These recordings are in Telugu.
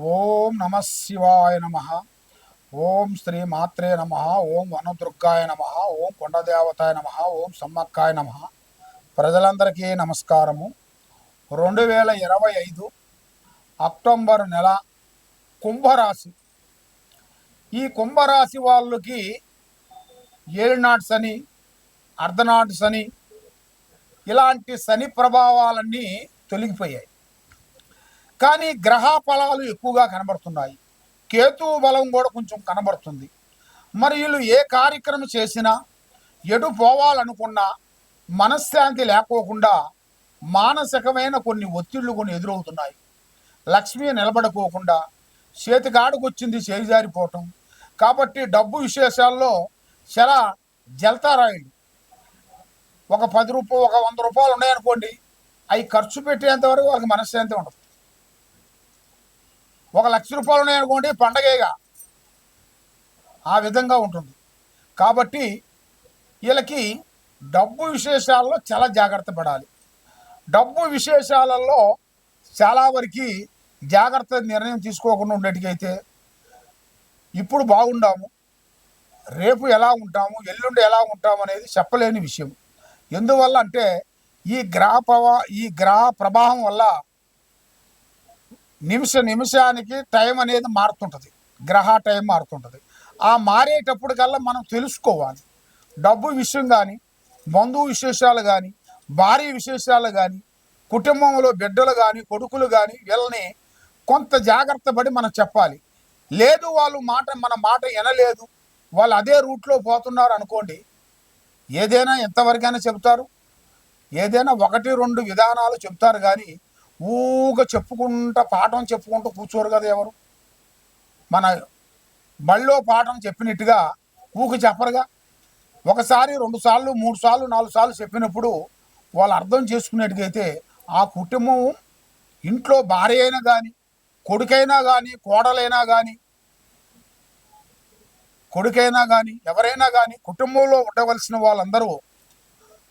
ఓం నమ శివాయ నమ. ఓం శ్రీ మాత్రే నమ. ఓం వనదుర్గాయ నమ. ఓం కొండదేవతాయ నమ. ఓం సమ్మక్కాయ నమ. ప్రజలందరికీ నమస్కారము. రెండు వేల ఇరవై ఐదు అక్టోబర్ నెల కుంభరాశి. ఈ కుంభరాశి వాళ్ళకి ఏలినాటి శని అర్ధనాటి శని ఇలాంటి శని ప్రభావాలన్నీ తొలగిపోయాయి. కానీ గ్రహ ఫలాలు ఎక్కువగా కనబడుతున్నాయి. కేతు బలం కూడా కొంచెం కనబడుతుంది. మరి వీళ్ళు ఏ కార్యక్రమం చేసినా ఎటు పోవాలనుకున్నా మనశ్శాంతి లేకోకుండా మానసికమైన కొన్ని ఒత్తిళ్ళు కొన్ని ఎదురవుతున్నాయి. లక్ష్మి నిలబడుకోకుండా చేతికాడుకు వచ్చింది చేయిజారిపోవటం కాబట్టి డబ్బు విశేషాల్లో చాలా జల్తారాయుడు ఒక పది రూపాయలు ఒక వంద రూపాయలు ఉన్నాయనుకోండి అవి ఖర్చు పెట్టేంత వరకు వాళ్ళకి మనశ్శాంతి ఉండదు. ఒక లక్ష రూపాయలు ఉన్నాయనుకోండి పండగేగా. ఆ విధంగా ఉంటుంది. కాబట్టి వీళ్ళకి డబ్బు విశేషాల్లో చాలా జాగ్రత్త పడాలి. డబ్బు విశేషాలలో చాలా వరకు జాగ్రత్త నిర్ణయం తీసుకోకుండా ఉండేటికైతే ఇప్పుడు బాగుండాము. రేపు ఎలా ఉంటాము ఎల్లుండి ఎలా ఉంటాము అనేది చెప్పలేని విషయం. ఎందువల్ల అంటే ఈ గ్రహ ప్రభా ఈ గ్రహ ప్రభావం వల్ల నిమిష నిమిషానికి టైం అనేది మారుతుంటుంది. గ్రహ టైం మారుతుంటుంది. ఆ మారేటప్పుడు కల్లా మనం తెలుసుకోవాలి. డబ్బు విషయం కానీ బంధువు విశేషాలు కానీ భార్య విశేషాలు కానీ కుటుంబంలో బిడ్డలు కానీ కొడుకులు కానీ వీళ్ళని కొంత జాగ్రత్త పడి మనం చెప్పాలి. లేదు వాళ్ళు మాట మన మాట వినలేదు. వాళ్ళు అదే రూట్లో పోతున్నారు అనుకోండి ఏదైనా ఎంతవరకైనా చెబుతారు. ఏదైనా ఒకటి రెండు విధానాలు చెప్తారు కానీ ఊగా చెప్పుకుంటా పాఠం చెప్పుకుంటూ కూర్చోరు కదా ఎవరు? మన మళ్ళీ పాఠం చెప్పినట్టుగా ఊక చెప్పరుగా. ఒకసారి రెండు సార్లు మూడు సార్లు నాలుగు సార్లు చెప్పినప్పుడు వాళ్ళు అర్థం చేసుకునేట్టుగైతే ఆ కుటుంబం ఇంట్లో భార్య అయినా కానీ కొడుకైనా కానీ కోడలైనా కానీ కొడుకైనా కానీ ఎవరైనా కానీ కుటుంబంలో ఉండవలసిన వాళ్ళందరూ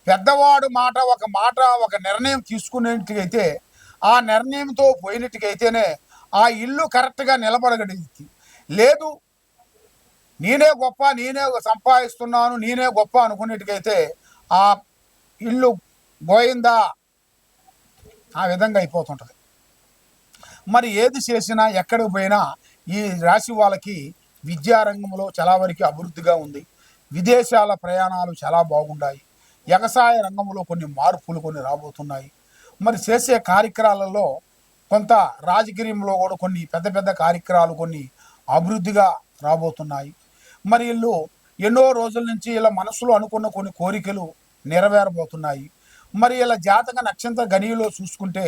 పెద్దవాడు మాట ఒక మాట ఒక నిర్ణయం తీసుకునేట్టుగైతే ఆ నిర్ణయంతో పోయినట్టుకైతేనే ఆ ఇల్లు కరెక్ట్గా నిలబడగలిగింది. లేదు నేనే గొప్ప నేనే సంపాదిస్తున్నాను నేనే గొప్ప అనుకునేట్టుకైతే ఆ ఇల్లు పోయిందా? ఆ విధంగా అయిపోతుంటుంది. మరి ఏది చేసినా ఎక్కడికి పోయినా ఈ రాశి వాళ్ళకి విద్యారంగంలో చాలా వరకు అభివృద్ధిగా ఉంది. విదేశాల ప్రయాణాలు చాలా బాగున్నాయి వ్యవసాయ రంగంలో కొన్ని మార్పులు కొన్ని రాబోతున్నాయి. మరి చేసే కార్యక్రమాలలో కొంత రాజకీయంలో కూడా కొన్ని పెద్ద పెద్ద కార్యక్రమాలు కొన్ని అభివృద్ధిగా రాబోతున్నాయి. మరి వీళ్ళు ఎన్నో రోజుల నుంచి ఇలా మనసులో అనుకున్న కొన్ని కోరికలు నెరవేరబోతున్నాయి. మరి ఇలా జాతక నక్షత్ర గనిలో చూసుకుంటే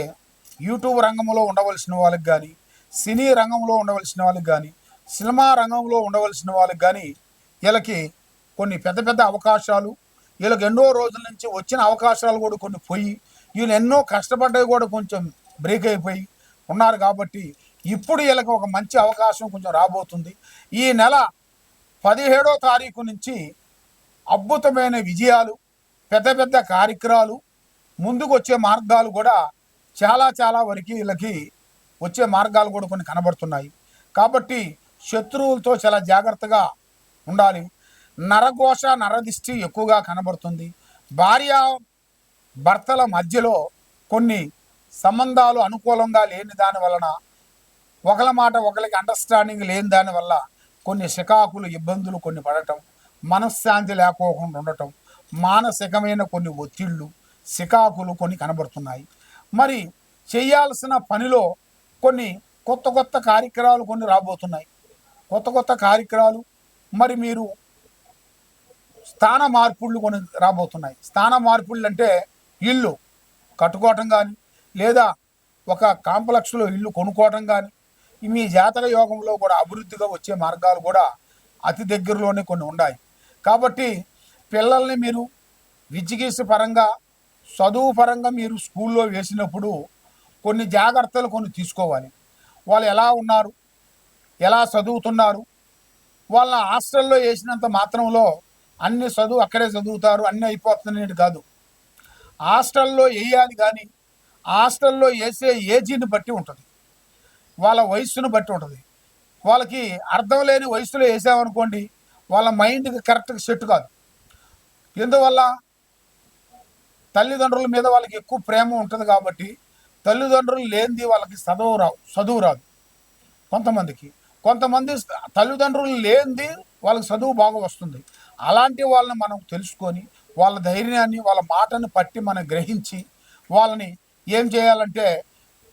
యూట్యూబ్ రంగంలో ఉండవలసిన వాళ్ళకి కానీ సినీ రంగంలో ఉండవలసిన వాళ్ళకి కానీ సినిమా రంగంలో ఉండవలసిన వాళ్ళకి కానీ వీళ్ళకి కొన్ని పెద్ద పెద్ద అవకాశాలు వీళ్ళకి ఎన్నో రోజుల నుంచి వచ్చిన అవకాశాలు కూడా కొన్ని పోయి వీళ్ళు ఎన్నో కష్టపడ్డవి కూడా కొంచెం బ్రేక్ అయిపోయి ఉన్నారు కాబట్టి ఇప్పుడు వీళ్ళకి ఒక మంచి అవకాశం కొంచెం రాబోతుంది. ఈ నెల పదిహేడో తారీఖు నుంచి అద్భుతమైన విజయాలు పెద్ద పెద్ద కార్యక్రమాలు ముందుకు వచ్చే మార్గాలు కూడా చాలా చాలా వరకు వీళ్ళకి వచ్చే మార్గాలు కూడా కొన్ని కనబడుతున్నాయి. కాబట్టి శత్రువులతో చాలా జాగ్రత్తగా ఉండాలి. నరఘోష నరదిష్టి ఎక్కువగా కనబడుతుంది. భార్య భర్తల మధ్యలో కొన్ని సంబంధాలు అనుకూలంగా లేని దాని వలన ఒకల మాట ఒకరికి అండర్స్టాండింగ్ లేని దాని వల్ల కొన్ని షికాకులు ఇబ్బందులు కొన్ని పడటం మనశ్శాంతి లేకోకుండా ఉండటం మానసికమైన కొన్ని ఒత్తిళ్ళు సికాకులు కొన్ని కనబడుతున్నాయి. మరి చేయాల్సిన పనిలో కొన్ని కొత్త కొత్త కార్యక్రమాలు కొన్ని రాబోతున్నాయి. కొత్త కొత్త కార్యక్రమాలు మరి మీరు స్థాన మార్పుళ్ళు కొన్ని రాబోతున్నాయి. స్థాన మార్పుళ్ళు అంటే ఇల్లు కట్టుకోవటం కానీ లేదా ఒక కాంప్లెక్స్లో ఇల్లు కొనుక్కోవటం కానీ మీ జాతక యోగంలో కూడా అభివృద్ధిగా వచ్చే మార్గాలు కూడా అతి దగ్గరలోనే కొన్ని ఉన్నాయి కాబట్టి పిల్లల్ని మీరు విద్యగీస పరంగా చదువు పరంగా మీరు స్కూల్లో వేసినప్పుడు కొన్ని జాగ్రత్తలు కొన్ని తీసుకోవాలి. వాళ్ళు ఎలా ఉన్నారు? ఎలా చదువుతున్నారు? వాళ్ళ హాస్టల్లో వేసినంత మాత్రంలో అన్ని చదువు అక్కడే చదువుతారు అన్నీ అయిపోతుందనేది కాదు. హాస్టల్లో వేయాలి కానీ హాస్టల్లో వేసే ఏజీని బట్టి ఉంటుంది. వాళ్ళ వయస్సును బట్టి ఉంటుంది. వాళ్ళకి అర్థం లేని వయసులో వేసామనుకోండి వాళ్ళ మైండ్కి కరెక్ట్గా సెట్ కాదు. ఎందువల్ల? తల్లిదండ్రుల మీద వాళ్ళకి ఎక్కువ ప్రేమ ఉంటుంది కాబట్టి తల్లిదండ్రులు లేనిది వాళ్ళకి చదువు రావు చదువు రాదు. కొంతమందికి. కొంతమంది తల్లిదండ్రులు లేనిది వాళ్ళకి చదువు బాగా వస్తుంది. అలాంటి వాళ్ళని మనం తెలుసుకొని వాళ్ళ ధైర్యాన్ని వాళ్ళ మాటను పట్టి మనం గ్రహించి వాళ్ళని ఏం చేయాలంటే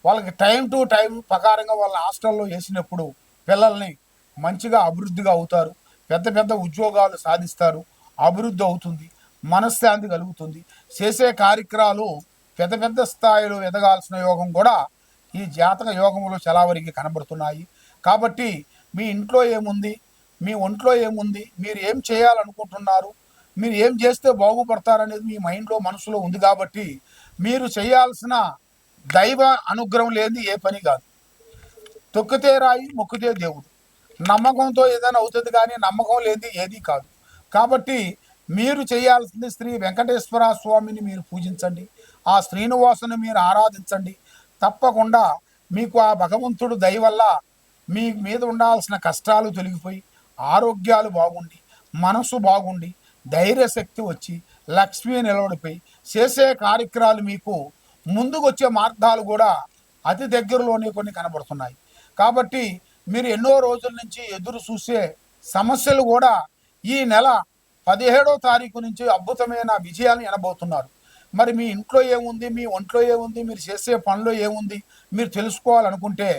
వాళ్ళకి టైం టు టైం ప్రకారంగా వాళ్ళ హాస్టల్లో వేసినప్పుడు పిల్లల్ని మంచిగా అభివృద్ధిగా అవుతారు. పెద్ద పెద్ద ఉద్యోగాలు సాధిస్తారు. అభివృద్ధి అవుతుంది. మనశ్శాంతి కలుగుతుంది. చేసే కార్యక్రమాలు పెద్ద పెద్ద స్థాయిలో ఎదగాల్సిన యోగం కూడా ఈ జాతక యోగంలో చాలా కనబడుతున్నాయి. కాబట్టి మీ ఇంట్లో ఏముంది? మీ ఒంట్లో ఏముంది? మీరు ఏం చేయాలనుకుంటున్నారు? మీరు ఏం చేస్తే బాగుపడతారనేది మీ మైండ్లో మనసులో ఉంది కాబట్టి మీరు చేయాల్సిన దైవ అనుగ్రహం లేని ఏ పని కాదు. తొక్కితే రాయి మొక్కితే దేవుడు. నమ్మకంతో ఏదైనా అవుతుంది కానీ నమ్మకం లేనిది ఏది కాదు. కాబట్టి మీరు చేయాల్సింది శ్రీ వెంకటేశ్వర స్వామిని మీరు పూజించండి. ఆ శ్రీనివాసుని మీరు ఆరాధించండి. తప్పకుండా మీకు ఆ భగవంతుడు దయవల్ల మీ మీద ఉండాల్సిన కష్టాలు తొలగిపోయి ఆరోగ్యాలు బాగుండి మనసు బాగుండి ధైర్యశక్తి వచ్చి లక్ష్మీ నిలబడిపోయి చేసే కార్యక్రమాలు మీకు ముందుకు వచ్చే మార్గాలు కూడా అతి దగ్గరలోనే కొన్ని కనబడుతున్నాయి. కాబట్టి మీరు ఎన్నో రోజుల నుంచి ఎదురు చూసే సమస్యలు కూడా ఈ నెల పదిహేడో తారీఖు నుంచి అద్భుతమైన విజయాలు ఎనబోతున్నారు. మరి మీ ఇంట్లో ఏముంది? మీ ఒంట్లో ఏముంది? మీరు చేసే పనిలో ఏముంది? మీరు తెలుసుకోవాలనుకుంటే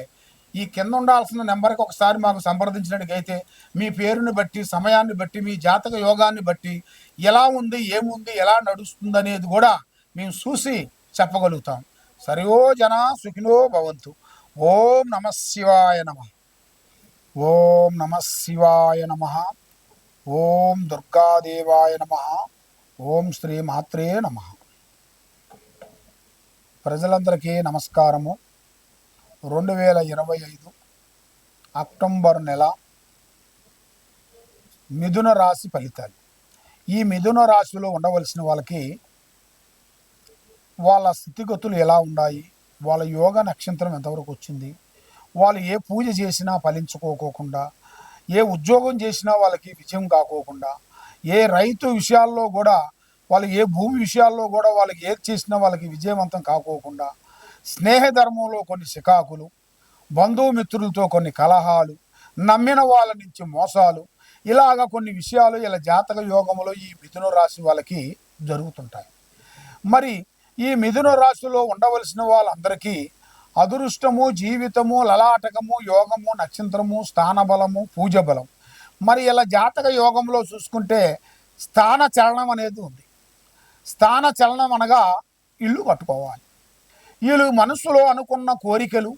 ఈ కింద ఉండాల్సిన నెంబర్కి ఒకసారి మాకు సంప్రదించినట్టుగైతే మీ పేరుని బట్టి సమయాన్ని బట్టి మీ జాతక యోగాన్ని బట్టి ఎలా ఉంది ఏముంది ఎలా నడుస్తుంది అనేది కూడా మేము చూసి చెప్పగలుగుతాం. సరియో జన సుఖినో భవంతు. ఓం నమ శివాయ నమ. ఓం నమ శివాయ నమ. ఓం దుర్గాదేవాయ నమ. ఓం శ్రీ మాత్రే నమ. ప్రజలందరికీ నమస్కారము. రెండు వేల ఇరవై ఐదు అక్టోబర్ నెల మిథున రాశి ఫలితాలు. ఈ మిథున రాశిలో ఉండవలసిన వాళ్ళకి వాళ్ళ స్థితిగతులు ఎలా ఉన్నాయి వాళ్ళ యోగ నక్షత్రం ఎంతవరకు వచ్చింది? వాళ్ళు ఏ పూజ చేసినా ఫలించుకోకోకుండా ఏ ఉద్యోగం చేసినా వాళ్ళకి విజయం కాకోకుండా ఏ రైతు విషయాల్లో కూడా వాళ్ళు ఏ భూమి విషయాల్లో కూడా వాళ్ళకి ఏది చేసినా వాళ్ళకి విజయవంతం కాకోకుండా స్నేహధర్మంలో కొన్ని చికాకులు బంధుమిత్రులతో కొన్ని కలహాలు నమ్మిన వాళ్ళ నుంచి మోసాలు ఇలాగ కొన్ని విషయాలు ఇలా జాతక యోగంలో ఈ మిథున రాశి వాళ్ళకి జరుగుతుంటాయి. మరి ఈ మిథున రాశిలో ఉండవలసిన వాళ్ళందరికీ అదృష్టము జీవితము లలాటకము యోగము నక్షత్రము స్థానబలము పూజ బలం మరి ఇలా జాతక యోగంలో చూసుకుంటే స్థాన చలనం అనేది ఉంది. స్థాన చలనం అనగా ఇల్లు కట్టుకోవాలి. వీళ్ళు మనసులో అనుకున్న కోరికలు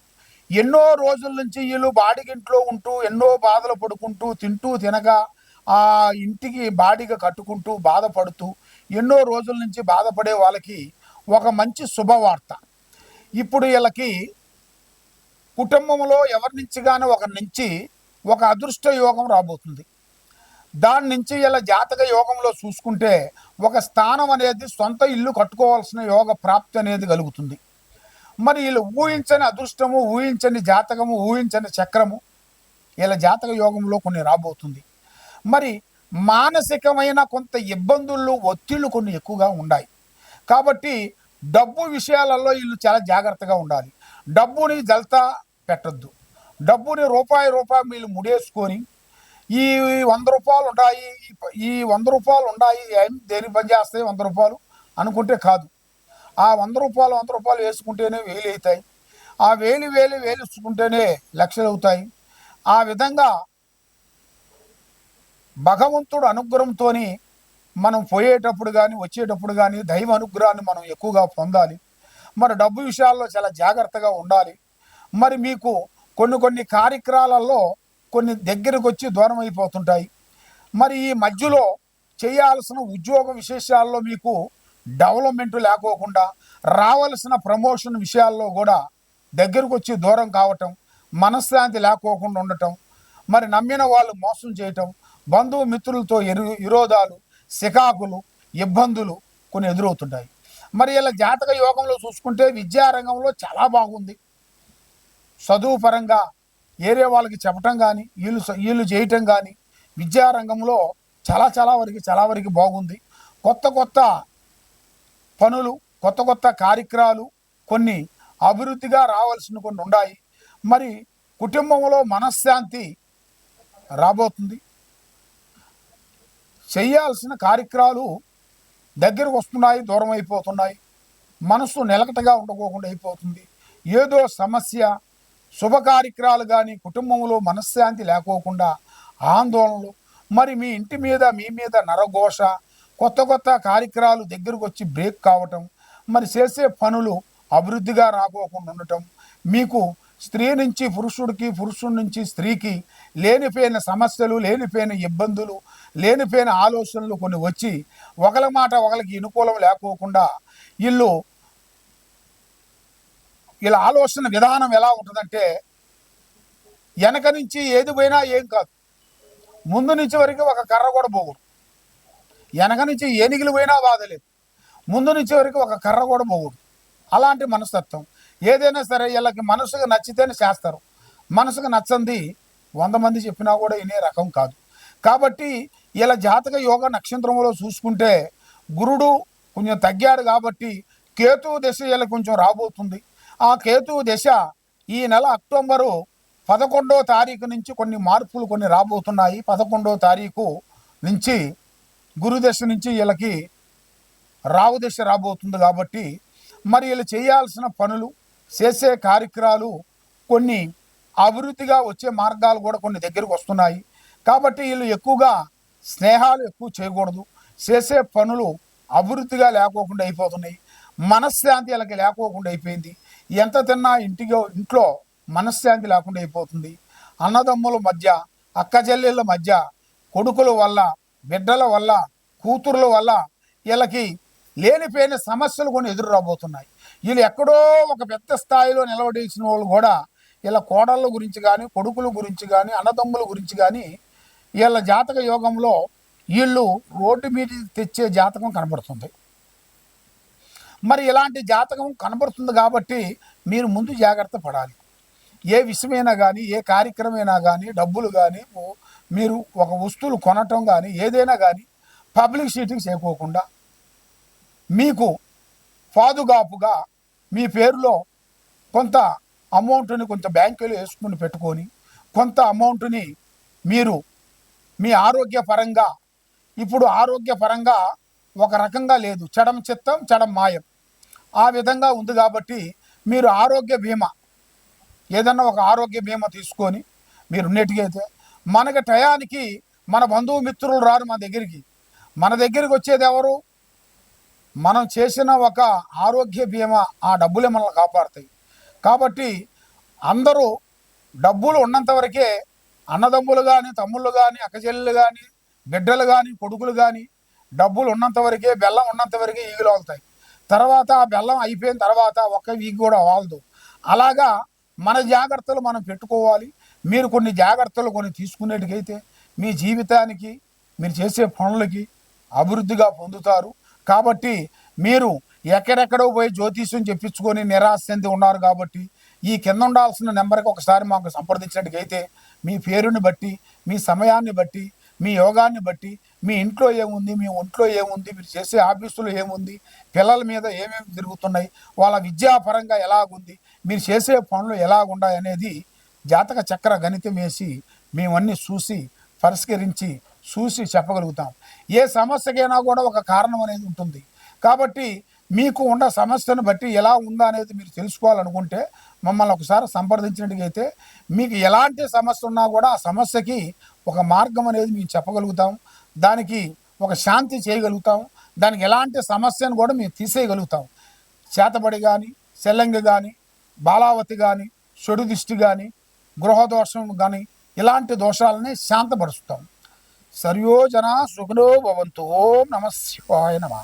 ఎన్నో రోజుల నుంచి వీళ్ళు బాడిగింట్లో ఉంటూ ఎన్నో బాధలు పడుకుంటూ తింటూ తినగా ఆ ఇంటికి బాడిగ కట్టుకుంటూ బాధపడుతూ ఎన్నో రోజుల నుంచి బాధపడే వాళ్ళకి ఒక మంచి శుభవార్త. ఇప్పుడు వీళ్ళకి కుటుంబంలో ఎవరి నుంచి కానీ ఒకరి నుంచి ఒక అదృష్ట యోగం రాబోతుంది. దాని నుంచి ఇలా జాతక యోగంలో చూసుకుంటే ఒక స్థానం అనేది సొంత ఇల్లు కట్టుకోవాల్సిన యోగ ప్రాప్తి అనేది కలుగుతుంది. మరి వీళ్ళు ఊహించని అదృష్టము ఊహించని జాతకము ఊహించని చక్రము వీళ్ళ జాతక యోగంలో కొన్ని రాబోతుంది. మరి మానసికమైన కొంత ఇబ్బందులు ఒత్తిళ్ళు కొన్ని ఎక్కువగా ఉన్నాయి కాబట్టి డబ్బు విషయాలలో వీళ్ళు చాలా జాగ్రత్తగా ఉండాలి. డబ్బుని జల్తా పెట్టద్దు. డబ్బుని రూపాయి రూపాయి వీళ్ళు ముడేసుకొని ఈ వంద రూపాయలు ఉన్నాయి ఈ వంద రూపాయలు ఉన్నాయి ఏం దేనికి పని చేస్తాయి వంద రూపాయలు అనుకుంటే కాదు. ఆ వంద రూపాయలు వంద రూపాయలు వేసుకుంటేనే వేలు అవుతాయి. ఆ వేలు వేలు వేలుచుకుంటేనే లక్షలు అవుతాయి. ఆ విధంగా భగవంతుడు అనుగ్రహంతో మనం పోయేటప్పుడు కానీ వచ్చేటప్పుడు కానీ దైవ అనుగ్రహాన్ని మనం ఎక్కువగా పొందాలి. మరి డబ్బు విషయాల్లో చాలా జాగ్రత్తగా ఉండాలి. మరి మీకు కొన్ని కొన్ని కార్యక్రమాలలో కొన్ని దగ్గరకు వచ్చి దూరం అయిపోతుంటాయి. మరి ఈ మధ్యలో చేయాల్సిన ఉద్యోగ విశేషాల్లో మీకు డెవలప్మెంట్ లేకోకుండా రావలసిన ప్రమోషన్ విషయాల్లో కూడా దగ్గరకు వచ్చి దూరం కావటం మనశ్శాంతి లేకోకుండా ఉండటం మరి నమ్మిన వాళ్ళు మోసం చేయటం బంధువు మిత్రులతో ఎరు విరోధాలు సికాకులు ఇబ్బందులు కొన్ని ఎదురవుతుంటాయి. మరి ఇలా జాతక యోగంలో చూసుకుంటే విద్యారంగంలో చాలా బాగుంది. చదువు పరంగా ఏరే వాళ్ళకి చెప్పటం కానీ వీళ్ళు వీళ్ళు చేయటం కానీ విద్యారంగంలో చాలా చాలా వరకు చాలా వరకు బాగుంది. కొత్త కొత్త పనులు కొత్త కొత్త కార్యక్రమాలు కొన్ని అభివృద్ధిగా రావాల్సిన కొన్ని ఉన్నాయి మరి కుటుంబంలో మనశ్శాంతి రాబోతుంది. చేయాల్సిన కార్యక్రమాలు దగ్గరకు వస్తున్నాయి దూరం అయిపోతున్నాయి. మనసు నిలకటగా ఉండకోకుండా అయిపోతుంది. ఏదో సమస్య శుభ కార్యక్రమాలు కానీ కుటుంబంలో మనశ్శాంతి లేకోకుండా ఆందోళనలు మరి మీ ఇంటి మీద మీ మీద నరఘోష కొత్త కొత్త కార్యక్రమాలు దగ్గరకు వచ్చి బ్రేక్ కావటం మరి చేసే పనులు అభివృద్ధిగా రాకోకుండా ఉండటం మీకు స్త్రీ నుంచి పురుషుడికి పురుషుడి నుంచి స్త్రీకి లేనిపోయిన సమస్యలు లేనిపోయిన ఇబ్బందులు లేనిపోయిన ఆలోచనలు కొన్ని వచ్చి ఒకల మాట ఒకరికి అనుకూలం లేకోకుండా వీళ్ళు వీళ్ళ ఆలోచన విధానం ఎలా ఉంటుందంటే వెనక నుంచి ఏది పోయినా ఏం కాదు. ముందు నుంచి వరకు ఒక కర్ర కూడా పోకూడదు. వెనక నుంచి ఏనుగులు పోయినా బాధలేదు. ముందు నుంచి వరకు ఒక కర్ర కూడా పోకూడదు. అలాంటి మనస్తత్వం. ఏదైనా సరే వీళ్ళకి మనసుకు నచ్చితేనే చేస్తారు. మనసుకు నచ్చంది వంద మంది చెప్పినా కూడా వినే రకం కాదు. కాబట్టి ఇలా జాతక యోగ నక్షత్రంలో చూసుకుంటే గురుడు కొంచెం తగ్గాడు కాబట్టి కేతువు దశ ఇలా కొంచెం రాబోతుంది. ఆ కేతువు దశ ఈ నెల అక్టోబరు పదకొండో తారీఖు నుంచి కొన్ని మార్పులు కొన్ని రాబోతున్నాయి. పదకొండో తారీఖు నుంచి గురుదశ నుంచి వీళ్ళకి రావు దశ రాబోతుంది కాబట్టి మరి వీళ్ళు చేయాల్సిన పనులు చేసే కార్యక్రమాలు కొన్ని అభివృద్ధిగా వచ్చే మార్గాలు కూడా కొన్ని దగ్గరకు వస్తున్నాయి. కాబట్టి వీళ్ళు ఎక్కువగా స్నేహాలు ఎక్కువ చేయకూడదు. చేసే పనులు అభివృద్ధిగా లేకోకుండా అయిపోతున్నాయి. మనశ్శాంతి వీళ్ళకి లేకోకుండా అయిపోయింది. ఎంత తిన్నా ఇంటికి ఇంట్లో మనశ్శాంతి లేకుండా అయిపోతుంది. అన్నదమ్ముల మధ్య అక్కచల్లెళ్ళ మధ్య కొడుకుల వల్ల బిడ్డల వల్ల కూతుర్ల వల్ల వీళ్ళకి లేనిపోయిన సమస్యలు కొన్ని ఎదురు రాబోతున్నాయి. వీళ్ళు ఎక్కడో ఒక పెద్ద స్థాయిలో నిలబడేసిన వాళ్ళు కూడా వీళ్ళ కోడళ్ళ గురించి కానీ కొడుకుల గురించి కానీ అన్నదమ్ముల గురించి కానీ వీళ్ళ జాతక యోగంలో వీళ్ళు రోడ్డు మీద తెచ్చే జాతకం కనబడుతుంది. మరి ఇలాంటి జాతకం కనబడుతుంది కాబట్టి మీరు ముందు జాగ్రత్త పడాలి. ఏ విషయమైనా కానీ ఏ కార్యక్రమైనా కానీ డబ్బులు కానీ మీరు ఒక వస్తువులు కొనటం కానీ ఏదైనా కానీ పబ్లిక్ సీటింగ్ చేయకోకుండా మీకు పాదుగాపుగా మీ పేరులో కొంత అమౌంట్ని కొంత బ్యాంకులో వేసుకుని పెట్టుకొని కొంత అమౌంట్ని మీరు మీ ఆరోగ్యపరంగా ఇప్పుడు ఆరోగ్యపరంగా ఒక రకంగా లేదు. చడం చిత్తం చడం మాయం. ఆ విధంగా ఉంది కాబట్టి మీరు ఆరోగ్య బీమా ఏదన్నా ఒక ఆరోగ్య బీమా తీసుకొని మీరు ఉన్నట్టుగైతే మనకి టయానికి మన బంధువు మిత్రులు రారు మన దగ్గరికి. మన దగ్గరికి వచ్చేది ఎవరు? మనం చేసిన ఒక ఆరోగ్య బీమా ఆ డబ్బులే మనల్ని కాపాడుతాయి. కాబట్టి అందరూ డబ్బులు ఉన్నంత వరకే అన్నదమ్ములు కానీ తమ్ముళ్ళు కానీ అక్కచెల్లెలు కానీ బిడ్డలు కానీ కొడుకులు కానీ డబ్బులు ఉన్నంత వరకే బెల్లం ఉన్నంత వరకే ఈగులు వాళ్తాయి తర్వాత ఆ బెల్లం అయిపోయిన తర్వాత ఒక్క వీక్ కూడా వాలదు అలాగా మన జాగ్రత్తలు మనం పెట్టుకోవాలి. మీరు కొన్ని జాగ్రత్తలు కొన్ని తీసుకునేటికైతే మీ జీవితానికి మీరు చేసే పనులకి అభివృద్ధిగా పొందుతారు. కాబట్టి మీరు ఎక్కడెక్కడో పోయి జ్యోతిష్యం చెప్పించుకొని నిరాశ చెంది ఉన్నారు కాబట్టి ఈ కింద ఉండాల్సిన నెంబర్కి ఒకసారి మాకు సంప్రదించినట్టుకైతే మీ పేరుని బట్టి మీ సమయాన్ని బట్టి మీ యోగాన్ని బట్టి మీ ఇంట్లో ఏముంది మీ ఒంట్లో ఏముంది మీరు చేసే ఆఫీసులో ఏముంది పిల్లల మీద ఏమేమి తిరుగుతున్నాయి వాళ్ళ విద్యాపరంగా ఎలాగుంది మీరు చేసే పనులు ఎలాగున్నాయి అనేది జాతక చక్ర గణితం వేసి మేమన్నీ చూసి పరిష్కరించి చూసి చెప్పగలుగుతాం. ఏ సమస్యకైనా కూడా ఒక కారణం అనేది ఉంటుంది. కాబట్టి మీకు ఉన్న సమస్యను బట్టి ఎలా ఉందా అనేది మీరు తెలుసుకోవాలనుకుంటే మమ్మల్ని ఒకసారి సంప్రదించినట్టుగైతే మీకు ఎలాంటి సమస్య ఉన్నా కూడా ఆ సమస్యకి ఒక మార్గం అనేది మేము చెప్పగలుగుతాం. దానికి ఒక శాంతి చేయగలుగుతాం. దానికి ఎలాంటి సమస్యను కూడా మేము తీసేయగలుగుతాం. చేతబడి కానీ సెల్లంగి కానీ బాలావతి కానీ చెడు దిష్టి కానీ గృహదోషం కానీ ఇలాంటి దోషాలని శాంతపరుస్తాం. సర్యోజన సుఖనో భవంతు. ఓం నమ శివాయ నమ.